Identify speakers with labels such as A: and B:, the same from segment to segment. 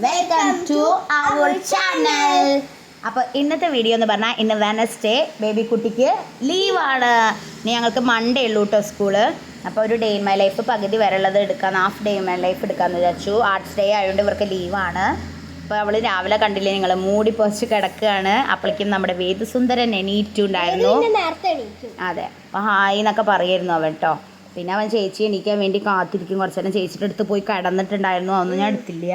A: Welcome to our channel അപ്പോൾ ഇന്നത്തെ video എന്ന് പറഞ്ഞാൽ ഇന്ന് വെനസ്ഡേ ബേബി കുട്ടിക്ക് ലീവാണ് ഇനി ഞങ്ങൾക്ക് മൺഡേ ഉള്ളൂ കേട്ടോ സ്കൂൾ അപ്പോൾ ഒരു ഡേ ഇൻ മൈ ലൈഫ് പകുതി വരെയുള്ളത് എടുക്കാൻ half day in my life എടുക്കാമെന്ന് വിചാരിച്ചു. ആർട്സ് ഡേ ആയതുകൊണ്ട് ഇവർക്ക് ലീവാണ് അപ്പോൾ അവൾ രാവിലെ കണ്ടില്ലേ നിങ്ങൾ മൂടി പൊസ് കിടക്കുകയാണ്. അപ്പോഴേക്കും നമ്മുടെ വേദസുന്ദരൻ എണീറ്റുണ്ടായിരുന്നു. അതെ. അപ്പോൾ ഹായ് എന്നൊക്കെ പറയായിരുന്നു അവൻ കേട്ടോ പിന്നെ അവൻ ചേച്ചി എണീക്കാൻ വേണ്ടി കാത്തിരിക്കും. കുറച്ച് നേരം ചേച്ചിയുടെ അടുത്ത് പോയി കിടന്നിട്ടുണ്ടായിരുന്നു. അതൊന്നും ഞാൻ എടുത്തില്ല.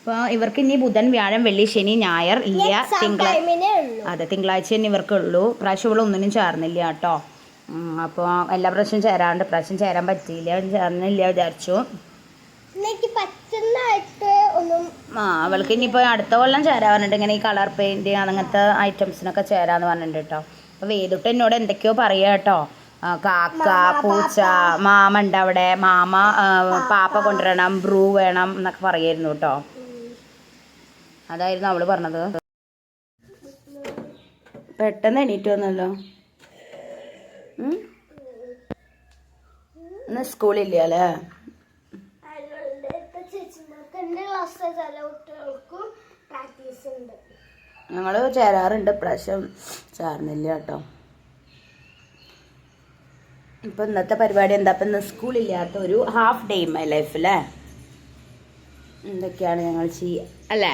A: അപ്പോൾ ഇവർക്ക് ഇനി ബുധൻ വ്യാഴം വെള്ളി ശനി ഞായർ ഇല്ല തിങ്കളാഴ്ച അതെ തിങ്കളാഴ്ച തന്നെ ഇവർക്കുള്ളൂ പ്രാവശ്യം ഇവിടെ ഒന്നിനും ചേർന്നില്ല കേട്ടോ. അപ്പോൾ എല്ലാ പ്രാവശ്യവും ചേരാണ്ട് പ്രാവശ്യം ചേരാൻ പറ്റിയില്ല ചേർന്നില്ല വിചാരിച്ചു. ആ അവൾക്ക് ഇനിയിപ്പോൾ അടുത്ത കൊല്ലം ചേരാൻ പറഞ്ഞിട്ട് ഇങ്ങനെ ഈ കളർ പെയിന്റ് അങ്ങനത്തെ ഐറ്റംസിനൊക്കെ ചേരാന്ന് പറഞ്ഞിട്ടുണ്ട് കേട്ടോ. അപ്പോൾ വേദിട്ട് എന്നോട് എന്തൊക്കെയോ പറയുക കേട്ടോ. കാക്ക പൂച്ച മാമ ഉണ്ട് അവിടെ. മാമ പാപ്പ കൊണ്ടുവരണം ബ്രൂ വേണം എന്നൊക്കെ പറയായിരുന്നു കേട്ടോ. അതായിരുന്നു അവൾ പറഞ്ഞത്. പെട്ടെന്ന് എണീറ്റ് വന്നല്ലോ? ഇന്ന് സ്കൂളില്ല അല്ലേ ഞങ്ങൾ ചേരാറുണ്ട്. പ്രാവശ്യം ചേർന്നില്ല കേട്ടോ. ഇപ്പം ഇന്നത്തെ പരിപാടി എന്താ? ഇപ്പം ഇന്ന് സ്കൂളില്ലാത്ത ഒരു ഹാഫ് ഡേ മൈ ലൈഫിലെ എന്തൊക്കെയാണ് ഞങ്ങൾ ചെയ്യ അല്ലേ?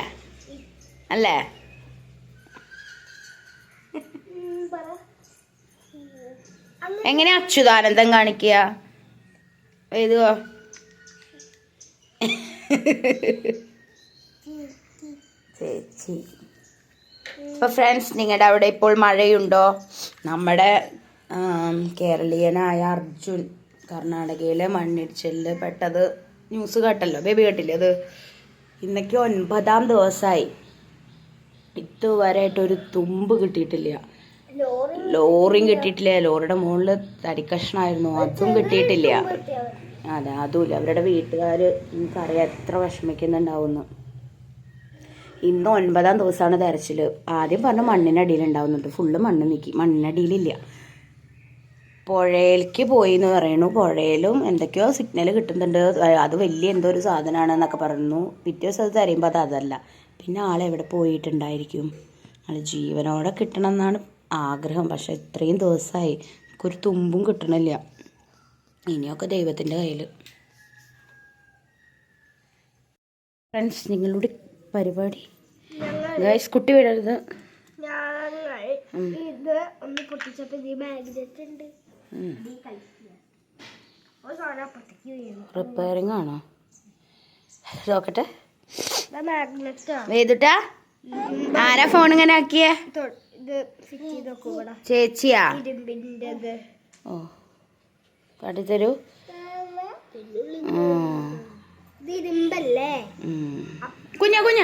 A: അല്ലേ? എങ്ങനെ അച്യുതാനന്ദം കാണിക്കുക? എഴുതുവോ? ചേച്ചി. അപ്പോൾ ഫ്രണ്ട്സ് നിങ്ങളുടെ അവിടെ ഇപ്പോൾ മഴയുണ്ടോ? നമ്മുടെ കേരളീയനായ അർജുൻ കർണാടകയിലെ മണ്ണിടിച്ചിലിൽ പെട്ടത് ന്യൂസ് കേട്ടല്ലോ ബേബി കേട്ടില്ലേ അത് ഇന്നൊക്കെ ഒൻപതാം ദിവസമായി ഇതുവരെയായിട്ട് ഒരു തുമ്പ് കിട്ടിയിട്ടില്ല.
B: ലോറി
A: ലോറിയും കിട്ടിയിട്ടില്ല. ലോറിയുടെ മുകളിൽ തരിക്കഷ്ണമായിരുന്നു അതും കിട്ടിയിട്ടില്ല. അതെ അതുമില്ല. അവരുടെ വീട്ടുകാർ എനിക്കറിയാം എത്ര വിഷമിക്കുന്നുണ്ടാവുന്നു ഇന്ന് ഒൻപതാം ദിവസമാണ് തെരച്ചിൽ ആദ്യം പറഞ്ഞ മണ്ണിനടിയിൽ ഉണ്ടാവുന്നുണ്ട് ഫുള്ള് മണ്ണ് നീക്കി. മണ്ണിനടിയിലില്ല പുഴയിലേക്ക് പോയി എന്ന് പറയുന്നു. പുഴയിലും എന്തൊക്കെയോ സിഗ്നൽ കിട്ടുന്നുണ്ട്. അത് വലിയ എന്തോ ഒരു സാധനമാണ് എന്നൊക്കെ പറഞ്ഞു. പിറ്റേ ദിവസം അത് തരയുമ്പോൾ അത് അതല്ല. പിന്നെ ആളെവിടെ പോയിട്ടുണ്ടായിരിക്കും? ആൾ ജീവനോടെ കിട്ടണം എന്നാണ് ആഗ്രഹം. പക്ഷെ ഇത്രയും ദിവസമായി നമുക്കൊരു തുമ്പും കിട്ടണില്ല. ഇനിയൊക്കെ ദൈവത്തിന്റെ കയ്യിൽ ഫ്രണ്ട്സ് നിങ്ങളുടെ പരിപാടി. ഗൈസ് കുട്ടി വിടരുത്.
B: ഇത് ഒന്ന് പൊട്ടിച്ചപ്പോൾ മാഗ്നറ്റ് ഉണ്ട്.
A: റിപ്പയറിംഗ് ആണോ? നോക്കട്ടെ വേദിട്ടാ ആരാ ഫോൺ ഇങ്ങനെ ആക്കിയേ? ചേച്ചിയാ? ഓ കാട്ടിത്തരൂ കുഞ്ഞ കുഞ്ഞ.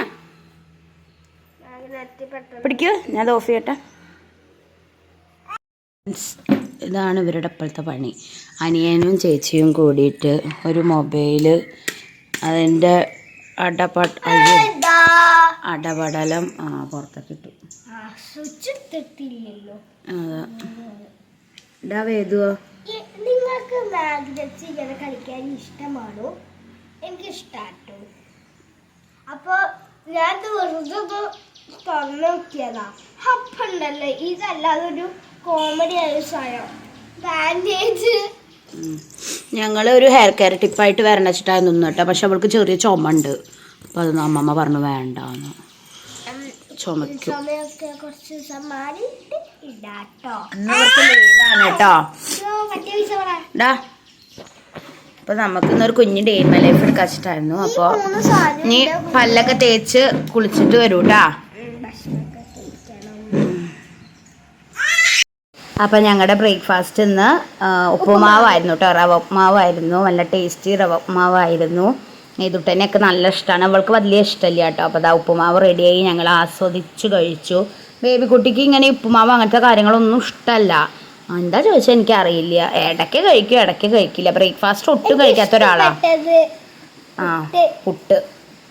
A: പിടിക്കൂ ഞാൻ ഓഫ് ചെയ്യട്ടെ. ഇതാണ് ഇവരുടെ ഇപ്പോഴത്തെ പണി. അനിയനും ചേച്ചിയും കൂടിയിട്ട് ഒരു മൊബൈൽ അതിന്റെ അടപട അയ്യോ. അടപടലം ആ പുറത്തൊക്കെ ഇട്ടു.
B: സ്വിച്ച് ഇട്ടിട്ടില്ലല്ലോ.
A: അതാ. ഇടാ വേദുവോ?
B: ഈ- നിങ്ങൾക്ക് മാഗ്നറ്റ്സ് ഇങ്ങനെ കളിക്കാൻ ഇഷ്ടമാണോ? എനിക്ക് ഇഷ്ടാട്ടോ അപ്പൊ ഞാൻ വെറുതെ ഒന്ന് തുറന്നു നോക്കിയതാ. ഹപ്പുണ്ടല്ലോ ഇതല്ലാതൊരു കോമഡി ആയ? സാധനം ബാൻഡേജ്
A: ഞങ്ങൾ ഒരു ഹെയർ കെയർ ടിപ്പായിട്ട് വരണം വെച്ചിട്ടാണ് നിന്നു കേട്ടോ. പക്ഷെ അവൾക്ക് ചെറിയ ചുമ ഉണ്ട് അപ്പം അത് അമ്മമ്മ പറഞ്ഞു വേണ്ടാന്ന്. ചുമയ്ക്കും. കേട്ടോ. ഡാ. അപ്പൊ നമുക്ക് ഇന്നൊരു കുഞ്ഞ് ഡേ മൈ ലൈഫ് എടുക്കാച്ചിട്ടായിരുന്നു അപ്പൊ
B: മൂന്ന് സാധനം
A: ഇനി പല്ലൊക്കെ തേച്ച് കുളിച്ചിട്ട് വരൂട്ടാ അപ്പം ഞങ്ങളുടെ ബ്രേക്ക്ഫാസ്റ്റ് ഇന്ന് ഉപ്പുമാവായിരുന്നു കേട്ടോ റവ ഉപ്പുമാവായിരുന്നു. നല്ല ടേസ്റ്റി റവ ഉപ്പുമാവായിരുന്നു. ഇതുട്ടനെയൊക്കെ നല്ല ഇഷ്ടമാണ് അവൾക്ക് വലിയ ഇഷ്ടമില്ല കേട്ടോ അപ്പോൾ അതാ ഉപ്പുമാവ് റെഡിയായി ഞങ്ങൾ ആസ്വദിച്ച് കഴിച്ചു. ബേബി കുട്ടിക്ക് ഇങ്ങനെ ഉപ്പുമാവ് അങ്ങനത്തെ കാര്യങ്ങളൊന്നും ഇഷ്ടമല്ല എന്താ ചോദിച്ചാൽ എനിക്കറിയില്ല. ഇടയ്ക്ക് കഴിക്കും ഇടയ്ക്ക് കഴിക്കില്ല. ബ്രേക്ക്ഫാസ്റ്റ് ഒട്ടും കഴിക്കാത്ത ഒരാളാണ് ആ പുട്ട്.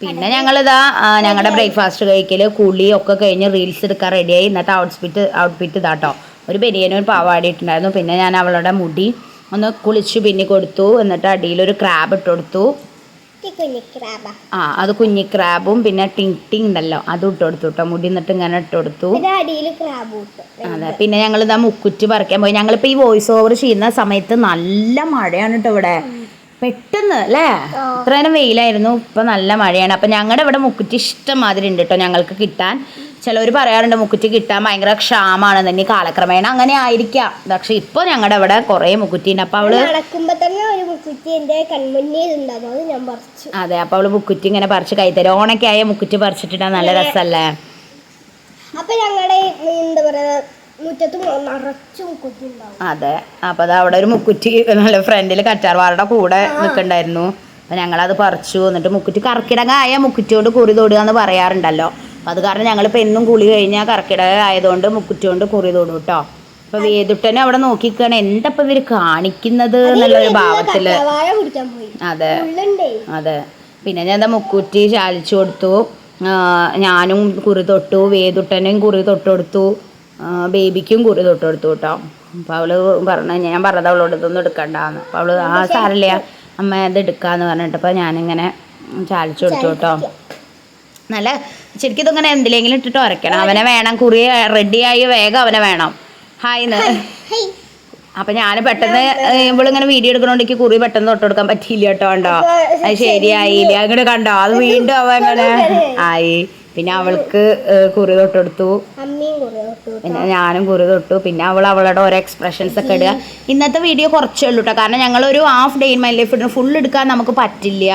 A: പിന്നെ ഞങ്ങളിതാ ഞങ്ങളുടെ ബ്രേക്ക്ഫാസ്റ്റ് കഴിക്കൽ കുളിയൊക്കെ കഴിഞ്ഞ് റീൽസ് എടുക്കാൻ റെഡിയായി ഇന്നത്തെ ഔട്ട്ഫിറ്റ് ഔട്ട്ഫിറ്റ് ഇതാട്ടോ ഒരു ബനിയനും ഒരു പാവാടി ഇട്ടുണ്ടായിരുന്നു പിന്നെ ഞാൻ അവളുടെ മുടി ഒന്ന് കുളിച്ച് പിന്നെ കൊടുത്തു. എന്നിട്ട് അടിയിലൊരു ക്രാബ് ഇട്ട് കൊടുത്തു. ആ. അത് കുഞ്ഞി ക്രാബും പിന്നെ ടിങ് ടിങ് ഉണ്ടല്ലോ അതും ഇട്ട് കൊടുത്തു കേട്ടോ മുടി എന്നിട്ട് ഇങ്ങനെ ഇട്ട് കൊടുത്തു. അതെ പിന്നെ ഞങ്ങൾ ഇതാ മുക്കുറ്റി പറിക്കാൻ പോയി. ഞങ്ങളിപ്പോ ഈ വോയിസ് ഓവർ ചെയ്യുന്ന സമയത്ത് നല്ല മഴയാണ് കേട്ടോ ഇവിടെ. പെട്ടെന്ന് അല്ലേ. ഇത്ര നേരം വെയിലായിരുന്നു ഇപ്പൊ നല്ല മഴയാണ്. അപ്പൊ ഞങ്ങളുടെ ഇവിടെ മുക്കുറ്റി ഇഷ്ടം മാതിരി ഉണ്ട് കേട്ടോ ഞങ്ങൾക്ക് കിട്ടാൻ. ചിലവർ പറയാറുണ്ട് മുക്കുറ്റി കിട്ടാൻ ഭയങ്കര ക്ഷാമാണ് തന്നെ കാലക്രമേണ അങ്ങനെ ആയിരിക്കാം. പക്ഷെ ഇപ്പൊ ഞങ്ങളുടെ ഇവിടെ കുറെ മുക്കുറ്റി ഉണ്ട് അപ്പോൾ അവൾ
B: നടക്കുമ്പോ തന്നെ ഒരു മുക്കുറ്റി എന്റെ കൺമുന്നിൽ അത് ഞാൻ പറിച്ചു.
A: അതെ അപ്പൊ അവൾ മുക്കുറ്റി ഇങ്ങനെ പറിച്ച് കൈത്തരും ഓണൊക്കെ ആയ മുക്കുറ്റി പറിച്ചിട്ടിട്ടാ നല്ല രസല്ലേ?
B: അപ്പൊ ഞങ്ങളുടെ എന്താ പറയാ
A: അതെ അപ്പൊ അത് അവിടെ ഒരു മുക്കുറ്റി നല്ല ഫ്രണ്ടിൽ കറ്റാർവാറുടെ കൂടെ നിൽക്കണ്ടായിരുന്നു അപ്പൊ ഞങ്ങളത് പറിച്ചു. എന്നിട്ട് മുക്കുറ്റി കർക്കിടക ആയ മുക്കുറ്റിയോട് കുറി തൊടുക എന്ന് പറയാറുണ്ടല്ലോ. അപ്പോൾ അത് കാരണം ഞങ്ങളിപ്പോൾ എന്നും കുളി കഴിഞ്ഞാൽ കർക്കിടക ആയതുകൊണ്ട് മുക്കുറ്റുകൊണ്ട് കുറി തൊടും കേട്ടോ അപ്പൊ വേദുട്ടനും അവിടെ നോക്കിക്കാണ്. എന്താ ഇവർ കാണിക്കുന്നത് എന്നുള്ളൊരു
B: ഭാവത്തിൽ.
A: അതെ. അതെ. പിന്നെ ഞാൻ എന്താ മുക്കുറ്റി ചാലിച്ചു കൊടുത്തു. ഞാനും കുറി തൊട്ടു. വേദുട്ടനും കുറി തൊട്ട് കൊടുത്തു ബേബിക്കും കുറി തൊട്ട് കൊടുത്തു കേട്ടോ അപ്പോൾ അവൾ പറഞ്ഞു ഞാൻ പറഞ്ഞത് അവളോട് ഇതൊന്നും എടുക്കണ്ടെന്ന്. അപ്പോൾ അവൾ ആ സാറില്ല അമ്മ അത് എടുക്കാന്ന് പറഞ്ഞിട്ടപ്പോൾ ഞാനിങ്ങനെ ചാലിച്ചു കൊടുത്തു കേട്ടോ നല്ല ശരിക്കും ഇതിങ്ങനെ എന്തിലെങ്കിലും ഇട്ടിട്ട് ഉരക്കണം അവനെ വേണം കുറി റെഡിയായി വേഗം അവനെ വേണം. ഹായ്
B: എന്ന്
A: അപ്പൊ ഞാൻ പെട്ടെന്ന് ഇവളിങ്ങനെ വീഡിയോ എടുക്കണോണ്ട് കുറി പെട്ടെന്ന് തൊട്ട് കൊടുക്കാൻ പറ്റിയില്ല കേട്ടോ കണ്ടോ? അത് ശരിയായില്ല അങ്ങോട്ട് കണ്ടോ? അത് വീണ്ടും അവ അങ്ങനെ ആയി. പിന്നെ അവൾക്ക് കുറി തൊട്ടെടുത്തു
B: അമ്മയും കുറെ തൊട്ടു
A: പിന്നെ ഞാനും കുറി തൊട്ടു. പിന്നെ അവൾ അവളുടെ ഓരോ എക്സ്പ്രഷൻസ് ഒക്കെ ഇടുക. ഇന്നത്തെ വീഡിയോ കുറച്ചേ ഉള്ളൂ കേട്ടോ കാരണം ഞങ്ങളൊരു half day in my life ഇടുന്നു ഫുൾ എടുക്കാൻ നമുക്ക് പറ്റില്ല.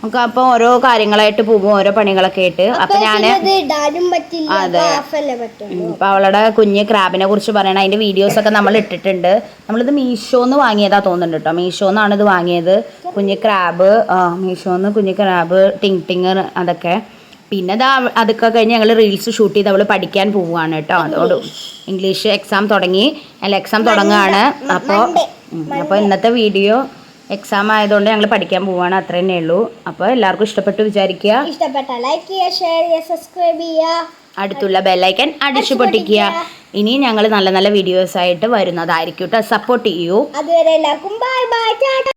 A: നമുക്ക് അപ്പൊ ഓരോ കാര്യങ്ങളായിട്ട് പോകും ഓരോ പണികളൊക്കെ ആയിട്ട്. അപ്പൊ
B: പറ്റില്ല
A: അതെ. അപ്പൊ അവളുടെ കുഞ്ഞ് ക്രാബിനെ കുറിച്ച് പറയണ അതിന്റെ വീഡിയോസ് ഒക്കെ നമ്മൾ ഇട്ടിട്ടുണ്ട്. നമ്മളിത് മീഷോന്ന് വാങ്ങിയതാ തോന്നുന്നുണ്ട് കേട്ടോ മീഷോന്നാണ് ഇത് വാങ്ങിയത്. കുഞ്ഞ് ക്രാബ് ആ മീഷോന്ന് കുഞ്ഞ് ക്രാബ് ടിങ് ടിങ് അതൊക്കെ. പിന്നെ ഇതാ അതൊക്കെ കഴിഞ്ഞ് ഞങ്ങൾ റീൽസ് ഷൂട്ട് ചെയ്ത് അവൾ പഠിക്കാൻ പോവുകയാണ് കേട്ടോ അതോട് ഇംഗ്ലീഷ് എക്സാം തുടങ്ങി. അല്ല എക്സാം തുടങ്ങുകയാണ് അപ്പോൾ അപ്പോൾ ഇന്നത്തെ വീഡിയോ എക്സാം ആയതുകൊണ്ട് ഞങ്ങൾ പഠിക്കാൻ പോവാണ് അത്ര തന്നെ ഉള്ളൂ. അപ്പോൾ എല്ലാവർക്കും ഇഷ്ടപ്പെട്ടു വിചാരിക്കുക.
B: ഇഷ്ടപ്പെട്ട ലൈക്ക് ചെയ്യുക ഷെയർ ചെയ്യുക സബ്സ്ക്രൈബ് ചെയ്യുക.
A: അടുത്തുള്ള ബെല്ലൈക്കൻ അടിച്ചു പൊട്ടിക്കുക. ഇനി ഞങ്ങൾ നല്ല നല്ല വീഡിയോസ് ആയിട്ട് വരുന്നതായിരിക്കും കേട്ടോ സപ്പോർട്ട് ചെയ്യൂ.
B: അതുവരെ എല്ലാവർക്കും ബൈ ബൈ